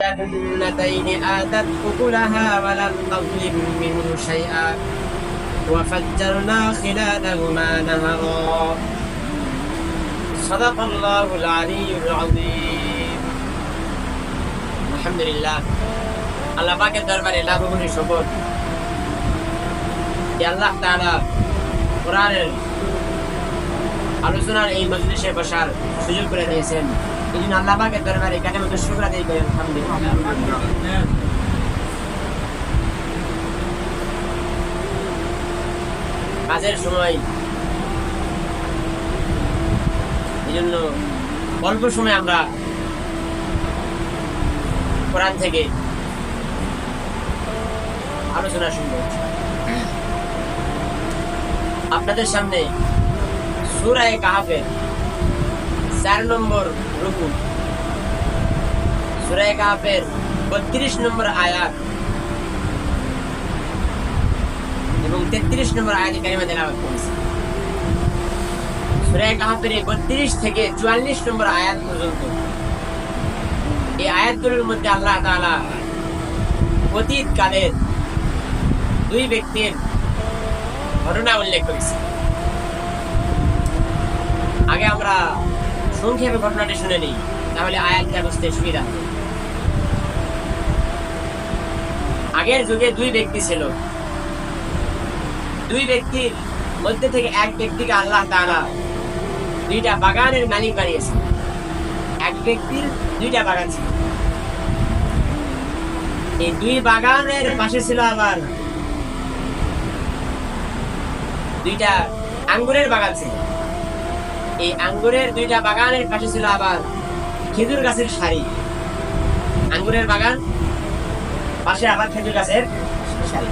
جنتين آتت أكلها ولم تظلم منه شيئا وفجرنا خلالهما نهرا صدق الله العلي العظيم الحمد لله আল্লাহ পাকের দরবারে লাখ গুণী শপথ যে আল্লাহ তাআলা কোরআনের আলোচনার এই মজলিসে বসার সুযোগ করে দিয়েছেন আল্লাহ দরবারে আলহামদুলিল্লাহ। কাজের সময়, এই জন্য অল্প সময় আমরা কোরআন থেকে আলোচনা শুনব। আপনাদের সামনে সুরায় কাহাফের চার নম্বর রুকু। সুরায় কাহাফের বত্রিশ নম্বর আয়াত। এবং তেত্রিশ নম্বর আয়াত কারিমা তেলাওয়াত করেছি। সুরায় কাহাফের বত্রিশ থেকে চুয়াল্লিশ নম্বর আয়াত পর্যন্ত। এই আয়াতগুলোর মধ্যে আল্লাহ তাআলা অতীত কালের দুই ব্যক্তির ঘটনা উল্লেখ করেছে। আগে আমরা সংক্ষেপে ঘটনাটি শুনে নিই। তাহলে আয়াতটা বুঝতে সুবিধা হবে। আগের যুগে দুই ব্যক্তি ছিল। দুই ব্যক্তির মধ্যে থেকে এক ব্যক্তিকে আল্লাহ তাআলা দুইটা বাগানের মালিক বানিয়েছে এক ব্যক্তির দুইটা বাগান ছিল। এই দুই বাগানের পাশে ছিল আবার দুইটা আঙ্গুরের বাগান ছিল। এই আঙ্গুরের দুইটা বাগানের পাশে ছিল আবার খেজুর গাছের সারি। আঙ্গুরের বাগান, পাশে আবার খেজুর গাছের সারি।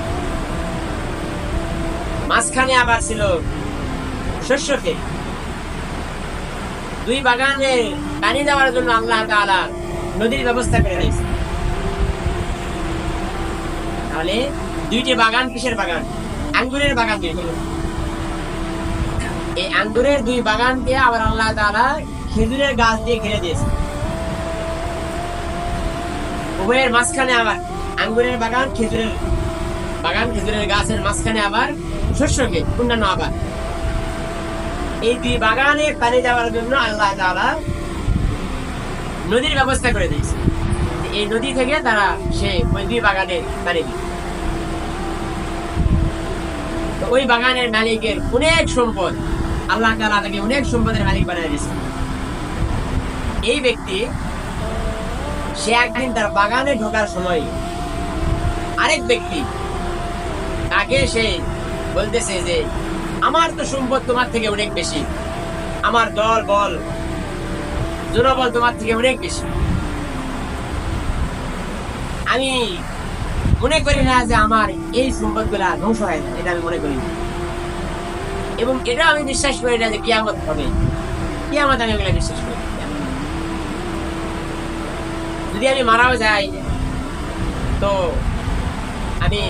মাঝখানে আবার ছিল শস্য দুই বাগানে পানি দেওয়ার জন্য আল্লাহ তাআলা নদীর ব্যবস্থা করে দিয়েছে। তাহলে দুইটি বাগান কিসের বাগান? আঙ্গুরের বাগান দুইটি এই আঙ্গুরের দুই বাগান দিয়ে আবার আল্লাহ তাআলা খেজুরের গাছ দিয়ে ঘিরে দিয়েছে। উভয়ের মাঝখানে আবার আঙ্গুরের বাগান, খেজুরের বাগান, খেজুরের গাছের মাঝখানে আবার শস্য ক্ষেত অন্যান্য আবার। এই দুই বাগানে পানি জন্য আল্লাহ তাআলা নদীর ব্যবস্থা করে দিয়েছে। এই নদী থেকে তারা সে ওই দুই বাগানে পানি দিবে ওই বাগানের মালিকের অনেক সম্পদ আল্লাহ তাআলা তাকে অনেক সম্পদের মালিক বানিয়ে দিয়েছে। এই ব্যক্তি, সে একদিন তার বাগানে ঢোকার সময় আরেক ব্যক্তি তাকে সে বলতেছে যে, আমার তো সম্পদ তোমার থেকে অনেক বেশি। আমার দল, বল, জনবল তোমার থেকে অনেক বেশি। আমি মনে করি না যে আমার এই সম্পদগুলা ধ্বংস হয় এটা আমি মনে করি না। এবং এটা আমি বিশ্বাস করি না যে কিয়ামত হবে। কিয়ামত আমি ওগুলা বিশ্বাস করি যদি আমি মারাও যাই, তো আমি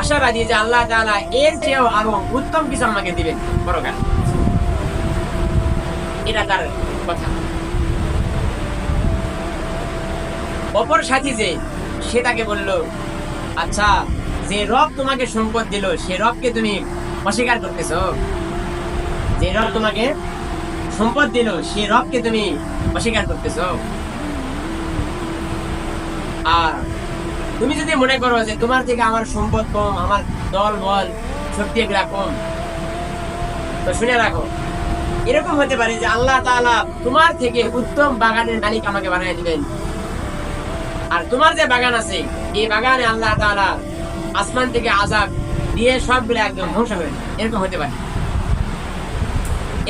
আশাবাদী যে আল্লাহ তাআলা এর চেয়েও আরও উত্তম কিছু আমাকে দিবেন। পরকাল এটা তার কথা। অপর সাথী যে, সে তাকে বলল আচ্ছা যে রব তোমাকে সম্পদ দিল, সে রবকে তুমি অস্বীকার করতেছ? যে রব তোমাকে সম্পদ দিল, সে রবকে তুমি অস্বীকার করতেছ। আর তুমি যদি মনে করো যে তোমার থেকে আমার সম্পদ কম, আমার দল, বল, শক্তি এগুলা কম, তো শুনে রাখো, এরকম হতে পারে যে আল্লাহ তাআলা তোমার থেকে উত্তম বাগানের মালিক আমাকে বানিয়ে দিবেন। আর তোমার যে বাগান আছে, এই বাগানে আল্লাহ তাআলা আসমান থেকে আজাব দিয়ে সবগুলো একদম ধ্বংস হয়ে এরকম হতে পারে।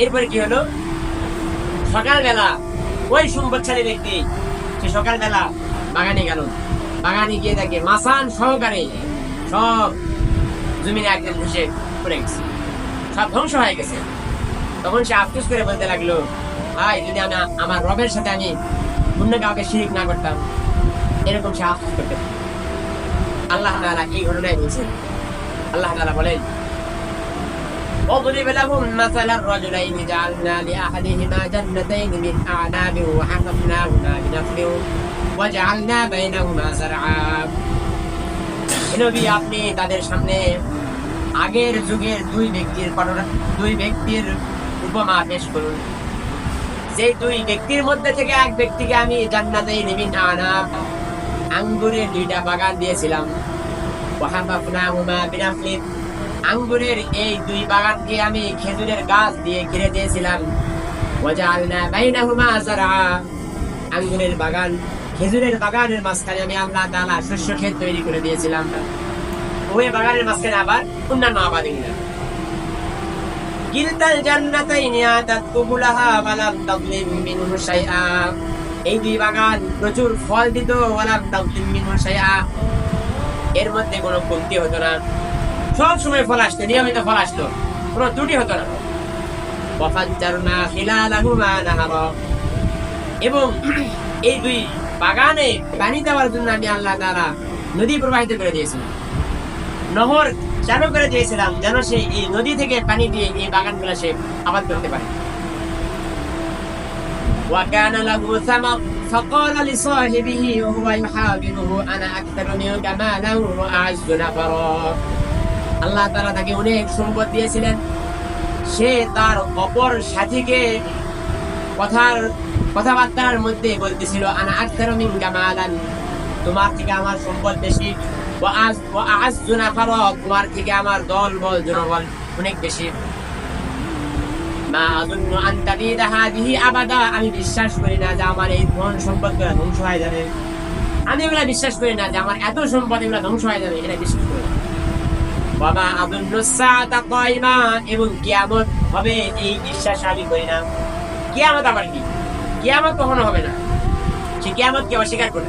এরপরে কি হলো? সকালবেলা ওই সম্পদশালী ব্যক্তি, সে সকালবেলা বাগানে গেল। বাগানে গিয়ে দেখে মাসান সহকারে সব জমিনে একদম ঘুষে পড়ে গেছে। সব ধ্বংস হয়ে গেছে। তখন সে আফসোস করে বলতে লাগল, ভাই, যদি আমি আমার রবের সাথে আমি অন্য কাউকে শিরিক না করতাম, এরকম সে আফসোস করতে আল্লাহ তাআলা এই ঘটনায় বলছেন আল্লাহ তাআলা বলেন واضرب لهم مثل الرجلين جعلنا لأحدهما جنتين من أعناب وحفظناهما بنخل وجعلنا بينهما زرعا নবী আপনি তাদের সামনে আগের যুগের দুই ব্যক্তির ঘটনা- দুই ব্যক্তির উপমা পেশ করুন যে দুই ব্যক্তির মধ্যে থেকে এক ব্যক্তিকে আমি জান্নাতে নিবিন আনা আঙ্গুরের দুইটা বাগান দিয়েছিলাম ওয়াহাবাবনাহুমা বিনাফলিন আঙ্গুরের এই দুই বাগানকে আমি খেজুরের গাছ দিয়ে ঘিরে দিয়েছিলাম। আঙ্গুরের বাগান, খেজুরের বাগানের মাঝখানে আমি আল্লাহ তাআলা শস্য ক্ষেত তৈরি করে দিয়েছিলাম। ওই বাগানের মাঝখানে আবার অন্যান্য আবাদি কুবুলাহা ওয়ালাম মিনহু শাইআ। এই দুই বাগান প্রচুর ফল দিত, ওয়ালাম মিনহু শাইআ। মধ্যে কোনো কমতি হতো না। সব সময় ফল আসতো, নিয়মিত ফল আসতো। কোনো ত্রুটি হতো না। এবং এই দুই বাগানে পানি দেওয়ার জন্য আমি আল্লাহ তাআলা নদী প্রবাহিত করে দিয়েছিলাম নহর চালু করে দিয়েছিলাম যেন সে এই নদী থেকে পানি দিয়ে এই বাগানগুলো সে আবাদ করতে পারে। وكان له ثمر فقال لصاحبه وهو يحاوره انا اكثر منك مالا واعز نفرا আল্লাহ তাআলা তাকে অনেক সম্পদ দিয়েছিলেন সে তার অপর সাথীকে কথার কথাবার্তার মধ্যে বলতেছিল আনা আক্তার মিনকা মালান তোমার থেকে আমার সম্পদ বেশি ওয়া আজ ওয়া আযযু নাফারা তোমার থেকে আমার দল বল জনবল অনেক বেশি আমি বিশ্বাস করি না যে আমার এই ধন সম্পদগুলো ধ্বংস হয়ে যাবে আমি এগুলা বিশ্বাস করি না যে আমার এত সম্পদ এগুলা ধ্বংস হয়ে যাবে এটা বিশ্বাস করি না বাবা আযুন্নু সাআতা কায়মা এবং কিয়ামত হবে এই বিশ্বাস আমি করি না কিয়ামত আবার কি কিয়ামত কখনো হবে না সে কিয়ামতকে অস্বীকার করে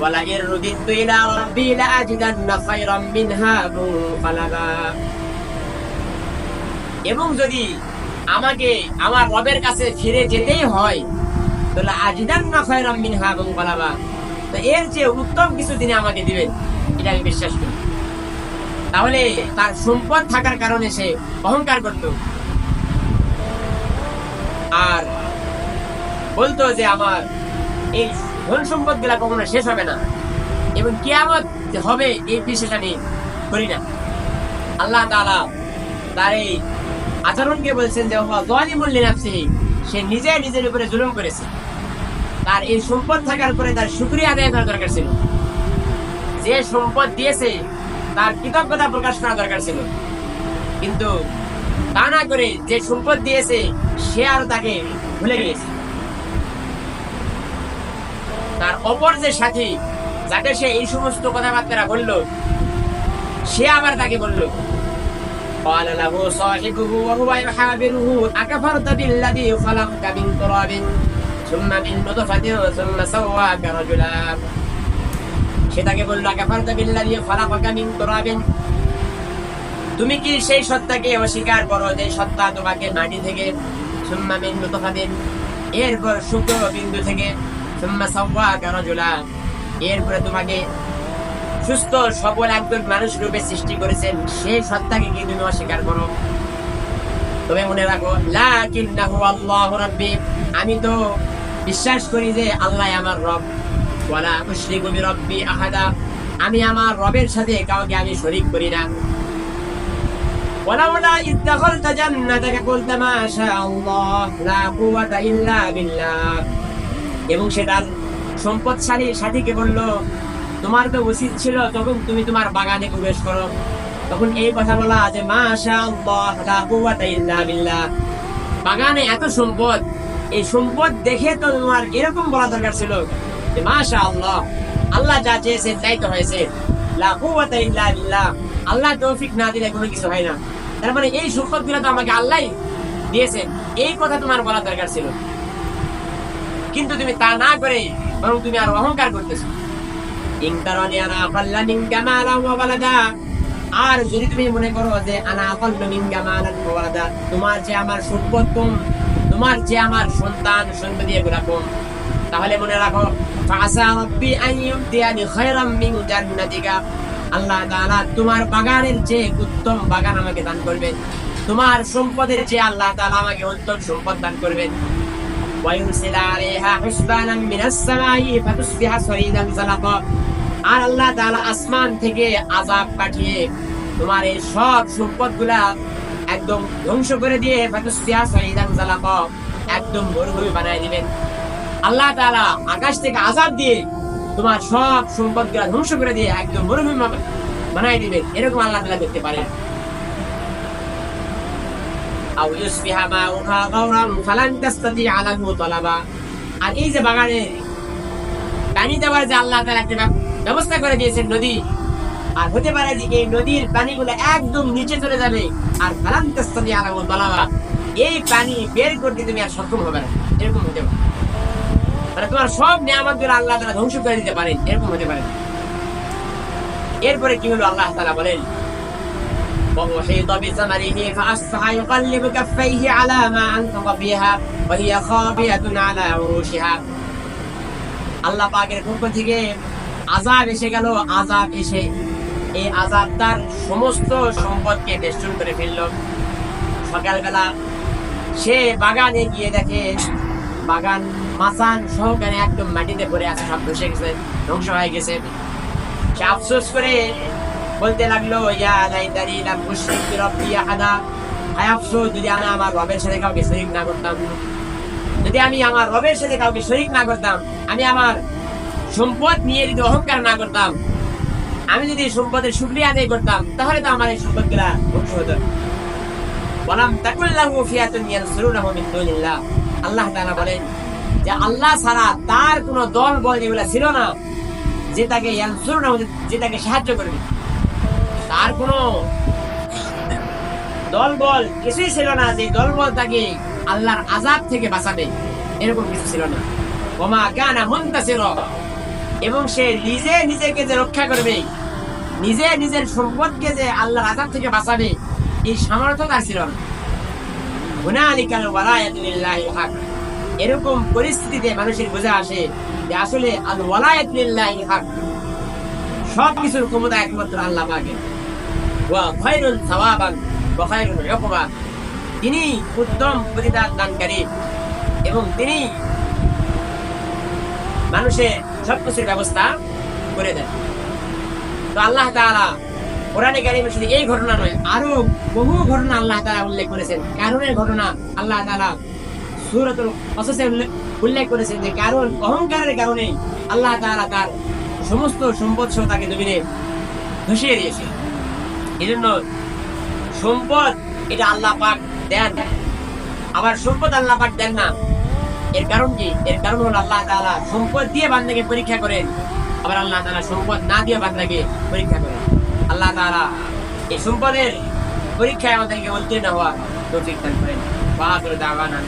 ولئن رددت إلى ربي لأجدن خيرا منها منقلبا এবং যদি আমাকে আমার রবের কাছে ফিরে যেতেই হয়, তাহলে আজিদান না খয়রাম মিনহা এবং বলাবা তো এর যে উত্তম কিছু তিনি আমাকে দিবেন, এটা আমি বিশ্বাস করি। তাহলে তার সম্পদ থাকার কারণে সে অহংকার করত। আর বলতো যে আমার এই ধন সম্পদগুলা কখনো শেষ হবে না, এবং কিয়ামত হবে, এই বিশ্বাস আমি করি না। আল্লাহ তাআলা তার এই আচরণকে বলছেন যে লিনাফসিহি সে নিজে নিজের উপরে জুলুম করেছে। তার এই সম্পদ থাকার পরে তার শুকরিয়া আদায় করা দরকার ছিল। যে সম্পদ দিয়েছে, তার কৃতজ্ঞতা প্রকাশ করা দরকার ছিল। কিন্তু তা না করে যে সম্পদ দিয়েছে, সে আর তাকে ভুলে গিয়েছে। তার অপর যে সাথী, যাকে সে এই সমস্ত কথাবার্তা বলল, সে আবার তাকে বলল قال له صاحبه وهو يحاوره أكفرت بالذي خلقك من تراب ثم من نطفة ثم سواك رجلا সে তাকে বলল أكفرت بالذي خلقك من تراب তুমি কি সেই সত্তাকে অস্বীকার করো যে সত্তা তোমাকে মাটি থেকে সুম্মা মিন নুতফাতিন এরপর শুক্র বিন্দু থেকে সুম্মা সাওয়াকা রাজুলা এরপরে তোমাকে সুস্থ সবল একজন মানুষ রূপে সৃষ্টি করেছেন সেই সত্তাকে কি তুমি অস্বীকার করো তবে মনে রাখো লাকিন্নাহু আল্লাহু রাব্বি আমি তো বিশ্বাস করি যে আল্লাহ আমার রব ওয়ালা উশরিকু বিরাব্বি আহাদা আমি আমার রবের সাথে কাউকে আমি শরীক করি না ولولا إذ دخلت جنتك قلت ما شاء الله لا قوة إلا بالله এবং সে তার সম্পদশালী সাথীকে বলল তোমার তো উচিত ছিল তখন তুমি তোমার বাগানে প্রবেশ করো। তখন এই কথা বলা যে বিল্লাহ। বাগানে এত সম্পদ, এই সম্পদ দেখে তো তোমার এরকম বলা দরকার ছিল মাশা আল্লাহ আল্লাহ যা চেয়েছেন তাই তো হয়েছে। আল্লাহ তৌফিক না দিলে কোনো কিছু হয় না। তার মানে এই সম্পদগুলো তো আমাকে আল্লাহ দিয়েছেন। এই কথা তোমার বলা দরকার ছিল। কিন্তু তুমি তা না করে বরং তুমি আর অহংকার করতেছো। ইনতারানি আনা আকাল্লা মিনকা মালান ওয়া ওয়ালাদা আর যদি তুমি মনে করো যে আনা আকাল্লা মিনকা মালান ওয়া ওয়ালাদা তোমার যে আমার সম্পদ কম তোমার যে আমার সন্তান সন্ততি এগুলা কম তাহলে মনে রাখো ফাসা রাব্বি আন ইউতিয়ানি খায়রাম মিন জান্নাতিকা আল্লাহ তাআলা তোমার বাগানের যে উত্তম বাগান আমাকে দান করবেন তোমার সম্পদের যে আল্লাহ তাআলা আমাকে উত্তম সম্পদ দান করবেন ويرسل عليها حسبانا من السماء فتصبح صعيدا زلقا আর আল্লাহ তাআলা আসমান থেকে আযাব পাঠিয়ে তোমার এই সব সম্পদগুলা একদম ধ্বংস করে দিয়ে একদম মরুভূমি বানায় দিবেন। আল্লাহ তাআলা আকাশ থেকে আযাব দিয়ে তোমার সব সম্পদগুলা ধ্বংস করে দিয়ে একদম মরুভূমি বানা- বানায় দিবেন। এরকম আল্লাহ তাআলা করতে পারেন। আও ইউসবিহা মাউহা গাওরান ফালান তাস্তাতিআ লাহু তালাবা। আর এই যে বাগানে পানি দেওয়ার যে আল্লাহ তাআলা একটা ব্যবস্থা করে দিয়েছেন নদী আর হতে পারে যে এই নদীর পানিগুলো একদম নিচে চলে যাবে আর ফালান তাস্তাতিআ লাহু তালাবা এই পানি বের করতে তুমি আর সক্ষম হবে না এরকম হতে পারে মানে তোমার সব নিয়ামত গুলো আল্লাহ তাআলা ধ্বংস করে দিতে পারেন এরকম হতে পারে এরপরে কি হলো আল্লাহ তাআলা বলেন وأحيط بثمره فأصبح يقلب كفيه على ما أنفق فيها وهي خاوية على عروشها আল্লাহ পাকের পক্ষ থেকে আজাব এসে গেল, আজাব এসে এই আজাব তার সমস্ত সম্পদকে বেষ্টন করে ফেলল। সকালবেলা সে বাগানে গিয়ে দেখে, বাগান মাসান সহকারে একদম মাটিতে পড়ে আছে, সব ধসে গেছে, ধ্বংস হয়ে গেছে। সে আফসোস করে বলতে লাগল, ইয়া লাইতানি লাম উশরিক বিরাব্বি আহাদা। আফসোস, যদি আমি আমার রবের সাথে কাউকে শরীক না করতাম, যদি আমি আমার রবের সাথে কাউকে শরীক না করতাম, আমি আমার সম্পদ নিয়ে যদি অহংকার না করতাম, আমি যদি সম্পদের শুক্রিয়া আদায় করতাম, তাহলে তো আমার এই সম্পদগুলা ধ্বংস হতো। বলাম, তাকুল্লাহু ফিয়াতুন ইয়ানসুরুনাহু মিন দুনিল্লাহ। আল্লাহ তাআলা বলেন যে, আল্লাহ ছাড়া তার কোনো দল, বল এগুলা ছিল না যে তাকে ইয়ানসুরুনাহু যে তাকে সাহায্য করবে। তার কোনো দল, বল কিছুই ছিল না যে দল, বল তাকে আল্লাহর আজাব থেকে বাঁচাবে। এরকম কিছু ছিল না। ওমা গানা মুনতাসির। এবং সে নিজে নিজেকে যে রক্ষা করবে, নিজে নিজের সম্পদকে যে আল্লাহর আজাব থেকে বাঁচাবে, এই সামর্থ্য তার ছিল এরকম পরিস্থিতিতে মানুষের বোঝা আসে যে আসলে সব কিছুর ক্ষমতা একমাত্র আল্লাহ পাকের। ওয়া খায়রুল সাওয়াবান তিনি উত্তম প্রতিদান দানকারী এবং তিনি মানুষের সবকিছুর ব্যবস্থা করে দেন তো আল্লাহ তাআলা কোরআনে কারিমে শুধু এই ঘটনা নয়, আরও বহু ঘটনা আল্লাহ তাআলা উল্লেখ করেছেন। কারণের ঘটনা আল্লাহ তাআলা সূরাতুল কসসে উল্লেখ- করেছেন যে কারণ, অহংকারের কারণে আল্লাহ তাআলা তার সমস্ত সম্পদ সহ তাকে জমিনে ধসিয়ে দিয়েছে। এই জন্য সম্পদ এটা আল্লাহ পাক দেন আবার সম্পদ আল্লাহ পাক দেন না। এর কারণ কি? এর কারণ হলো আল্লাহ তালা সম্পদ দিয়ে বান্দাকে পরীক্ষা করেন। আবার আল্লাহ তালা সম্পদ না দিয়ে বান্দাকে পরীক্ষা করেন। আল্লাহ তালা এই সম্পদের পরীক্ষায় আমাদেরকে উত্তীর্ণ হওয়া তৌফিক দান করেন। বাহাদুর দাওয়ানা